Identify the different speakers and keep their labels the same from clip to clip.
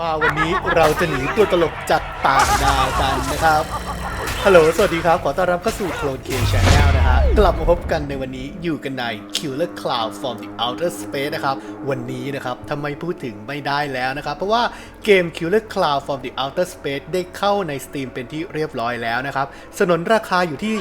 Speaker 1: มาวันนี้เราจะหนีตัวตลกจากต่างดาวกันนะครับ ฮัลโหล สวัสดีครับ ขอต้อนรับเข้าสู่ Clone King Channel นะฮะ กลับมาพบกันในวันนี้อยู่กันใน Killer Cloud from the Outer Space นะครับ วันนี้นะครับทำไมพูดถึงไม่ได้แล้วนะครับ เพราะว่าเกม Killer Cloud from the Outer Space ได้เข้าใน Steam เป็นที่เรียบร้อยแล้วนะครับ สนนราคาอยู่ที่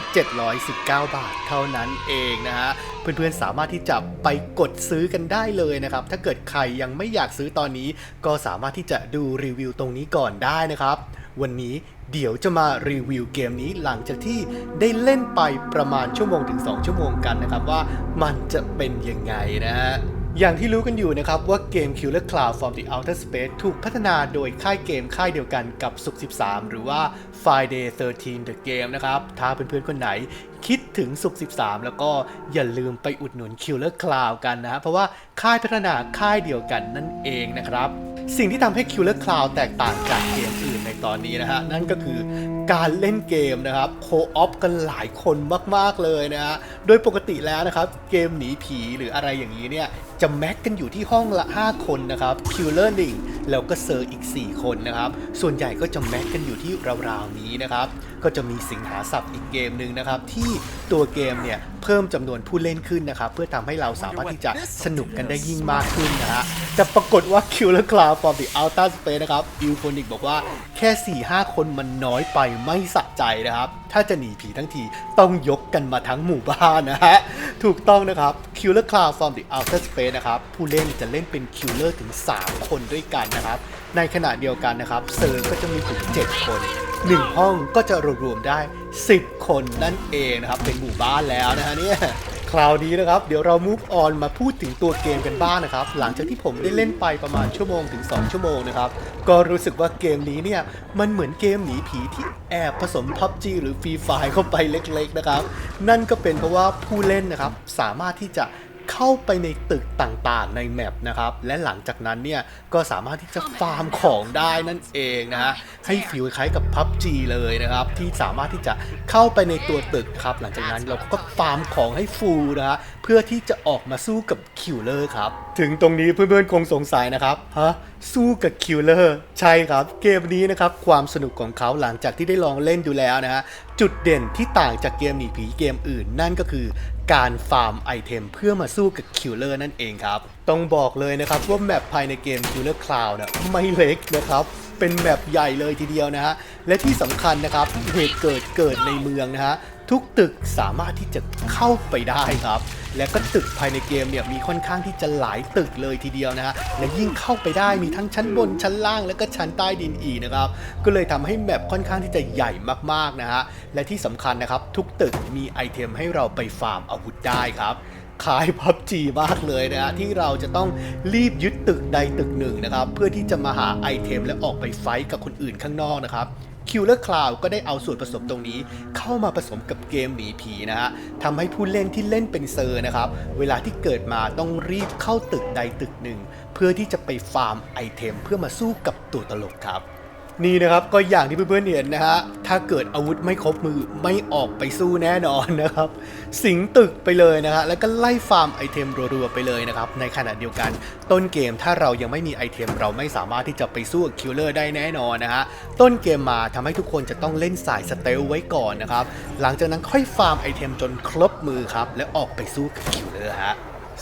Speaker 1: 719 บาทเท่านั้นเองนะฮะ เพื่อนๆ สามารถที่จะไปกดซื้อกันได้เลยนะครับ ถ้าเกิดใครยังไม่อยากซื้อตอนนี้ ก็สามารถที่จะดูรีวิวตรงนี้ก่อนได้นะครับ วันนี้เดี๋ยวจะมารีวิวเกมนี้หลังจากที่ได้เล่นไปประมาณชั่วโมงถึง 2 ชั่วโมงกันนะครับว่ามันจะเป็นยังไงนะฮะอย่างที่รู้กันอยู่นะครับว่าเกม Killer Cloud from the Outer Space ถูกพัฒนาโดยค่ายเกมค่ายเดียวกันกับสุก13 หรือว่า Friday 13 The Game นะครับ ถ้าเพื่อนๆคนไหนคิดถึงสุก13 แล้วก็อย่าลืมไปอุดหนุน Killer Cloud กันนะฮะเพราะว่าค่ายพัฒนาค่ายเดียวกันนั่นเองนะครับ สิ่งที่ทำให้ Killer Cloud แตกต่างจากเกมอื่นในตอนนี้นะฮะ นั่นก็คือการเล่นเกมนะครับ โคออฟกันหลายคนมาก ๆ เลยนะฮะ โดยปกติแล้วนะครับ เกมหนีผีหรืออะไรอย่างนี้เนี่ย จะแม็กกันอยู่ที่ห้องละ 5 คนนะครับ Killer 1แล้วก็เซอร์อีก 4 คนนะครับ ส่วนใหญ่ก็จะแม็กกันอยู่ที่ราวๆนี้นะครับ ก็จะมีสิงหาศัพท์อีกเกมหนึ่งนะครับ ที่ตัวเกมเนี่ยเพิ่มจำนวนผู้เล่นขึ้นนะครับ เพื่อทำให้เราสามารถที่จะสนุกกันได้ยิ่งมากขึ้นนะฮะแต่ปรากฏว่า Killer Cloud from the Outer Space นะครับ i l p h o n i c บอกว่าแค่ 4-5 คนมันน้อยไปไม่สะใจนะครับ ถ้าจะหนีผีทั้งทีต้องยกกันมาทั้งหมู่บ้านนะฮะ ถูกต้องนะครับ Killer Cloud from the Outer Space นะครับ ผู้เล่นจะเล่นเป็น Killer ถึง 3 คนด้วยกันนะครับ ในขณะเดียวกันนะครับเซอร์ก็จะมีถึง 7 คน 1 ห้องก็จะรวมๆได้ 10 คนนั่นเองนะครับ เป็นหมู่บ้านแล้วนะฮะเนี่ย คราวนี้นะครับ เดี๋ยวเรา move on มาพูดถึงตัวเกมกันบ้างนะครับ หลังจากที่ผมได้เล่นไปประมาณชั่วโมงถึง 2 ชั่วโมงนะครับ ก็รู้สึกว่าเกมนี้เนี่ย มันเหมือนเกมหนีผีที่แอบผสม PUBG หรือ Free Fire เข้าไปเล็กๆนะครับ นั่นก็เป็นเพราะว่าผู้เล่นนะครับ สามารถที่จะ เข้าไปในตึกต่างๆ ในแมปนะครับ และหลังจากนั้นเนี่ย ก็สามารถที่จะฟาร์มของได้นั่นเองนะฮะให้ฟิลคล้ายกับ PUBG เลยนะครับ ที่สามารถที่จะเข้าไปในตัวตึกครับ หลังจากนั้นเราก็ฟาร์มของให้ฟูลนะฮะเพื่อที่จะออกมาสู้กับคิวเลอร์ครับ ถึงตรงนี้เพื่อนๆคงสงสัยนะครับฮะ สู้กับคิวเลอร์ใช่ครับ เกมนี้นะครับ ความสนุกของเขาหลังจากที่ได้ลองเล่นดูแล้วนะฮะ จุดเด่นที่ต่างจากเกมหนีผีเกมอื่นนั่นก็คือการฟาร์มไอเทมเพื่อมาสู้กับคิลเลอร์นั่นเองครับ ต้องบอกเลยนะครับว่าแมปภายในเกม Killer Cloud นะไม่เล็กนะครับ เป็นแมปใหญ่เลยทีเดียวนะฮะ และที่สำคัญนะครับเหตุเกิดเกิดในเมืองนะฮะ ทุกตึกสามารถที่จะเข้าไปได้ครับ และก็ตึกภายในเกมเนี่ยมีค่อนข้างที่จะหลายตึกเลยทีเดียวนะฮะ และยิ่งเข้าไปได้มีทั้งชั้นบนชั้นล่างและก็ชั้นใต้ดินอีกนะครับ ก็เลยทำให้แมปค่อนข้างที่จะใหญ่มากๆนะฮะ และที่สำคัญนะครับทุกตึกมีไอเทมให้เราไปฟาร์มอาวุธได้ครับ คล้ายพับจีมากเลยนะฮะที่เราจะต้องรีบยึดตึกใดตึกหนึ่งนะครับ เพื่อที่จะมาหาไอเทมและออกไปไฟท์กับคนอื่นข้างนอกนะครับ Killer Cloud ก็ได้เอาส่วนผสมตรงนี้ เข้ามาผสมกับเกมหนีผีนะฮะทำให้ผู้เล่นที่เล่นเป็นเซอร์นะครับ เวลาที่เกิดมาต้องรีบเข้าตึกใดตึกหนึ่ง เพื่อที่จะไปฟาร์มไอเทมเพื่อมาสู้กับตัวตลกครับ นี่นะครับก็อย่างที่เพื่อนๆเห็นนะฮะถ้าเกิดอาวุธไม่ครบมือไม่ออกไปสู้แน่นอนนะครับ สิงตึกไปเลยนะฮะแล้วก็ไล่ฟาร์มไอเทมรัวๆไปเลยนะครับในขณะเดียวกัน ต้นเกมถ้าเรายังไม่มีไอเทมเราไม่สามารถที่จะไปสู้คิลเลอร์ได้แน่นอนนะฮะต้นเกมมาทำให้ทุกคนจะต้องเล่นสายสเตลไว้ก่อนนะครับหลังจากนั้นค่อยฟาร์มไอเทมจนครบมือครับแล้วออกไปสู้กับคิลเลอร์ฮะ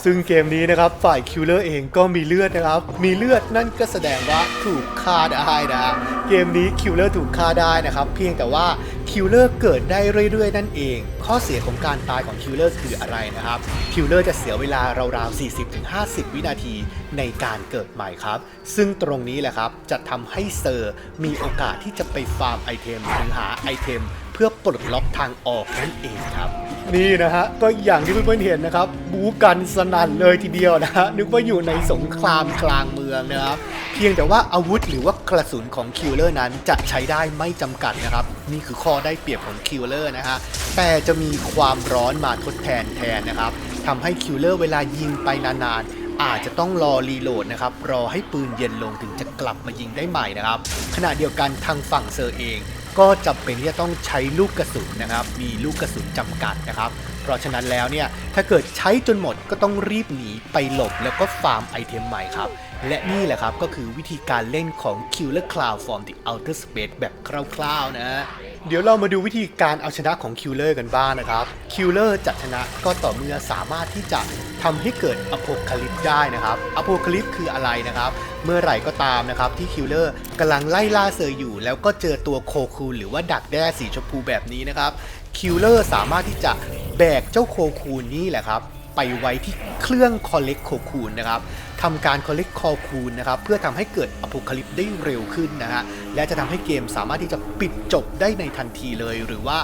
Speaker 1: ซึ่งเกมนี้นะครับฝ่ายคิลเลอร์เองก็มีเลือดนะครับ มีเลือดนั่นก็แสดงว่าถูกฆ่าได้นะเกมนี้คิลเลอร์ถูกฆ่าได้นะครับ เพียงแต่ว่าคิลเลอร์เกิดได้เรื่อยๆ นั่นเอง ข้อเสียของการตายของคิลเลอร์คืออะไรนะครับคิลเลอร์จะเสียเวลาราวๆ 40-50 วินาทีในการเกิดใหม่ครับ ซึ่งตรงนี้แหละครับจะทำให้เซอร์มีโอกาสที่จะไปฟาร์มไอเทมหรือหาไอเทม พื่อปลดล็อกทางออกนั่นเองครับ นี่นะฮะก็อย่างที่เพื่อนๆเห็นนะครับ บู๊กันสนั่นเลยทีเดียวนะฮะนึกว่าอยู่ในสงครามกลางเมืองนะครับเพียงแต่ว่าอาวุธหรือว่ากระสุนของคิลเลอร์นั้นจะใช้ได้ไม่จำกัดนะครับ นี่คือข้อได้เปรียบของคิลเลอร์นะฮะแต่จะมีความร้อนมาทดแทนแทนนะครับทำให้คิลเลอร์เวลายิงไปนานๆอาจจะต้องรอรีโหลดนะครับ รอให้ปืนเย็นลงถึงจะกลับมายิงได้ใหม่นะครับ ขณะเดียวกันทางฝั่งเซอร์เอง ก็จำเป็นที่จะต้องใช้ลูกกระสุนนะครับ มีลูกกระสุนจำกัดนะครับ เพราะฉะนั้นแล้วเนี่ย ถ้าเกิดใช้จนหมดก็ต้องรีบหนีไปหลบแล้วก็ฟาร์มไอเทมใหม่ครับ และนี่แหละครับก็คือวิธีการเล่นของ Killer Cloud from the Outer Space แบบคร่าวๆนะเดี๋ยวเรามาดูวิธีการเอาชนะของ Killer กันบ้างนะครับ Killer จะชนะก็ต่อเมื่อสามารถที่จะ ทำให้เกิดอโพคาลิปได้นะครับอโพคาลิปคืออะไรนะครับ เมื่อไหร่ก็ตามนะครับที่คิลเลอร์กำลังไล่ล่าเซอร์อยู่ แล้วก็เจอตัวโคคูนหรือว่าดักแด้สีชมพูแบบนี้นะครับคิลเลอร์สามารถที่จะแบกเจ้าโคคูนนี่แหละครับ ไปไว้ที่เครื่องคอลเลกโคคูนนะครับทำการคอลเลกคอคูนนะครับเพื่อทำให้เกิดอโพคลิปได้เร็วขึ้นนะฮะและจะทำให้เกมสามารถที่จะปิดจบได้ในทันทีเลย หรือว่า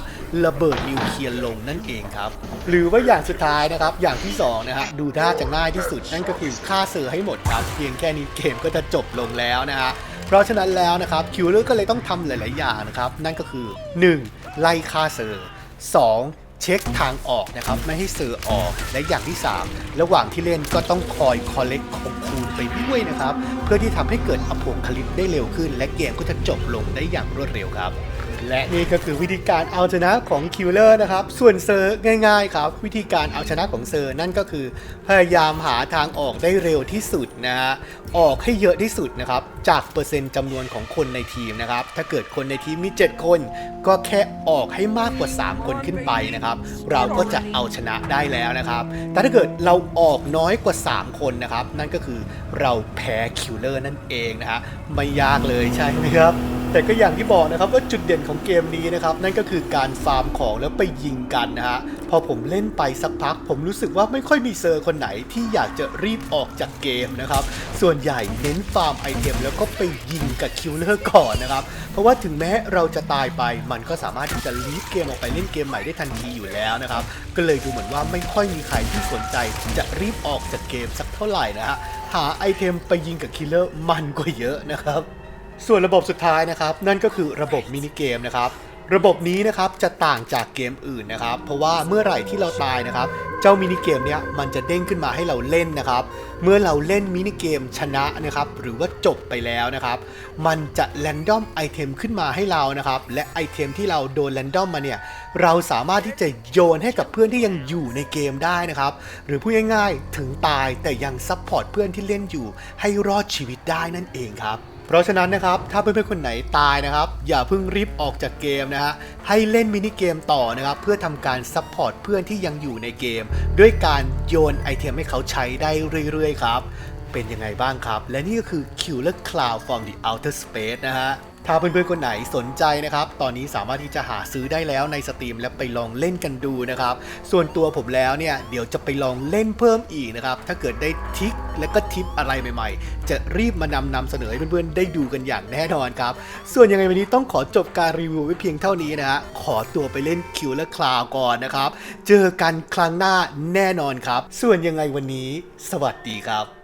Speaker 1: ระเบิดนิวเคลียร์ลงนั่นเองครับหรือว่าอย่างสุดท้ายนะครับอย่างที่2นะฮะดูท่าจะง่ายที่สุดนั่นก็คือฆ่าเซอร์ให้หมดครับเพียงแค่นี้เกมก็จะจบลงแล้วนะฮะเพราะฉะนั้นแล้วนะครับคิวเลอร์ก็เลยต้องทำหลาย ๆ อย่างนะครับนั่นก็คือ 1. ไล่ฆ่าเซอร์ 2. เช็คทางออกนะครับ ไม่ให้เซอออกและอย่างที่ 3 ระหว่างที่เล่นก็ต้องคอยคอลเลกของคูณไปด้วยนะครับ เพื่อที่ทำให้เกิดอโพคลิปได้เร็วขึ้น และเกมก็จะจบลงได้อย่างรวดเร็วครับ และนี่ก็คือวิธีการเอาชนะของคิวเลอร์นะครับ ส่วนเซอร์ง่ายๆครับ วิธีการเอาชนะของเซอร์นั่นก็คือ พยายามหาทางออกได้เร็วที่สุดนะฮะออกให้เยอะที่สุดนะครับ จากเปอร์เซ็นต์จำนวนของคนในทีมนะครับ ถ้าเกิดคนในทีมมี 7 คน ก็แค่ออกให้มากกว่า 3 คนขึ้นไปนะครับ เราก็จะเอาชนะได้แล้วนะครับ แต่ถ้าเกิดเราออกน้อยกว่า 3 คนนะครับ นั่นก็คือเราแพ้คิวเลอร์นั่นเองนะฮะไม่ยากเลยใช่ไหมครับ แต่ก็อย่างที่บอกนะครับว่าจุดเด่นของเกมนี้นะครับ นั่นก็คือการฟาร์มของแล้วไปยิงกันนะฮะพอผมเล่นไปสักพัก ผมรู้สึกว่าไม่ค่อยมีเซอร์คนไหนที่อยากจะรีบออกจากเกมนะครับ ส่วนใหญ่เน้นฟาร์มไอเทมแล้วก็ไปยิงกับคิวเลอร์ก่อนนะครับ เพราะว่าถึงแม้เราจะตายไปมันก็สามารถที่จะลีฟเกมออกไปเล่นเกมใหม่ได้ทันทีอยู่แล้วนะครับ ก็เลยดูเหมือนว่าไม่ค่อยมีใครที่สนใจจะรีบออกจากเกมสักเท่าไหร่นะฮะหาไอเทมไปยิงกับคิลเลอร์มันกว่าเยอะนะครับ ส่วนระบบสุดท้ายนะครับ นั่นก็คือระบบมินิเกมนะครับ ระบบนี้นะครับจะต่างจากเกมอื่นนะครับ เพราะว่าเมื่อไหร่ที่เราตายนะครับ เจ้ามินิเกมเนี้ยมันจะเด้งขึ้นมาให้เราเล่นนะครับ เมื่อเราเล่นมินิเกมชนะนะครับหรือว่าจบไปแล้วนะครับ มันจะแรนดอมไอเทมขึ้นมาให้เรานะครับ และไอเทมที่เราโดนแรนดอมมาเนี่ยเราสามารถที่จะโยนให้กับเพื่อนที่ยังอยู่ในเกมได้นะครับ หรือพูดง่ายๆถึงตายแต่ยังซัพพอร์ตเพื่อนที่เล่นอยู่ให้รอดชีวิตได้นั่นเองครับ เพราะฉะนั้นนะครับถ้าเพื่อนๆคนไหนตายนะครับ อย่าเพิ่งรีบออกจากเกมนะฮะให้เล่นมินิเกมต่อนะครับเพื่อทำการซัพพอร์ตเพื่อนที่ยังอยู่ในเกม ด้วยการโยนไอเทมให้เขาใช้ได้เรื่อยๆครับเป็นยังไงบ้างครับ และนี่ก็คือ Killer Cloud from the Outer Space นะฮะ ถ้าเพื่อนๆคนไหนสนใจนะครับ ตอนนี้สามารถที่จะหาซื้อได้แล้วในสตรีมและไปลองเล่นกันดูนะครับ ส่วนตัวผมแล้วเนี่ยเดี๋ยวจะไปลองเล่นเพิ่มอีกนะครับ ถ้าเกิดได้ทิคและก็ทิปอะไรใหม่ๆ จะรีบมานำนำเสนอให้เพื่อนๆได้ดูกันอย่างแน่นอนครับ ส่วนยังไงวันนี้ต้องขอจบการรีวิวไว้เพียงเท่านี้นะฮะ ขอตัวไปเล่นคิวและคลาวก่อนนะครับ เจอกันครั้งหน้าแน่นอนครับ ส่วนยังไงวันนี้ สวัสดีครับ